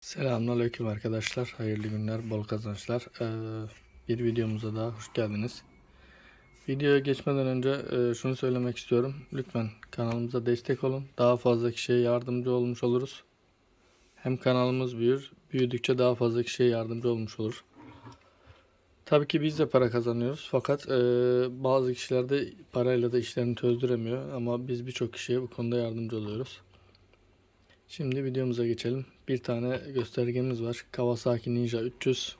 Selamünaleyküm arkadaşlar. Hayırlı günler, bol kazançlar. Ee, bir videomuza daha hoş geldiniz. Videoya geçmeden önce e, şunu söylemek istiyorum. Lütfen kanalımıza destek olun. Daha fazla kişiye yardımcı olmuş oluruz. Hem kanalımız büyür, büyüdükçe daha fazla kişiye yardımcı olmuş olur. Tabii ki biz de para kazanıyoruz. Fakat e, bazı kişiler de parayla da işlerini çözdüremiyor. Ama biz birçok kişiye bu konuda yardımcı oluyoruz. Şimdi videomuza geçelim. Bir tane göstergemiz var. Kawasaki Ninja 300.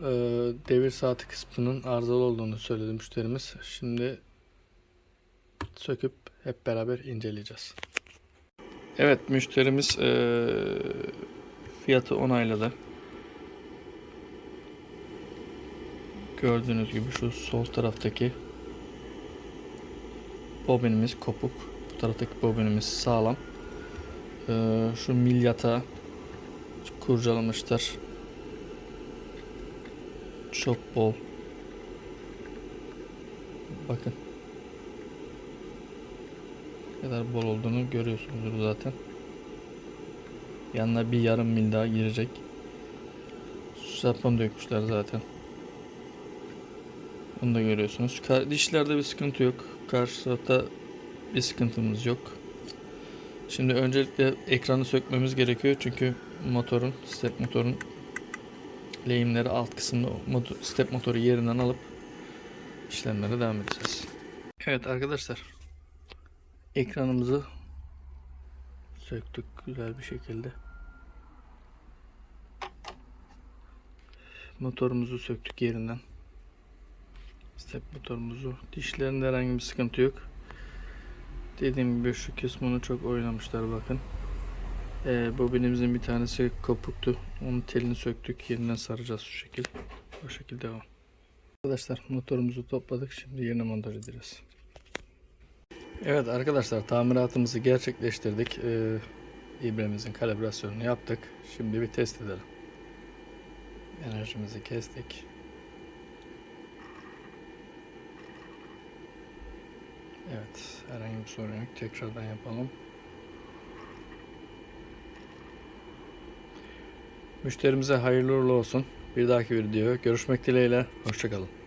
Ee, devir saati kısmının arızalı olduğunu söyledi müşterimiz. Şimdi söküp hep beraber inceleyeceğiz. Evet müşterimiz ee, fiyatı onayladı. Gördüğünüz gibi şu sol taraftaki bobinimiz kopuk. Bu taraftaki bobinimiz sağlam. Ee, şu milyata kurcalamışlar. Çok bol. Bakın. Ne kadar bol olduğunu görüyorsunuzdur zaten. Yanına bir yarım mil daha girecek. Japon dökmüşler zaten. Bunu da görüyorsunuz. Dişlerde bir sıkıntı yok. Karşı tarafta bir sıkıntımız yok. Şimdi öncelikle ekranı sökmemiz gerekiyor çünkü motorun, step motorun lehimleri alt kısımda step motoru yerinden alıp işlemlere devam edeceğiz. Evet arkadaşlar ekranımızı söktük güzel bir şekilde. Motorumuzu söktük yerinden. Step motorumuzu. Dişlerinde herhangi bir sıkıntı yok. Dediğim gibi şu kısmını çok oynamışlar bakın. Ee, bobinimizin bir tanesi kopuktu. Onun telini söktük. Yeniden saracağız şu şekil. Bu şekilde devam. Arkadaşlar motorumuzu topladık. Şimdi yerine montaj edeceğiz. Evet arkadaşlar tamiratımızı gerçekleştirdik. Ee, ibremizin kalibrasyonunu yaptık. Şimdi bir test edelim. Enerjimizi kestik. Evet, herhangi bir sorun yok. Tekrardan yapalım. Müşterimize hayırlı uğurlu olsun. Bir dahaki videoya görüşmek dileğiyle. Hoşçakalın.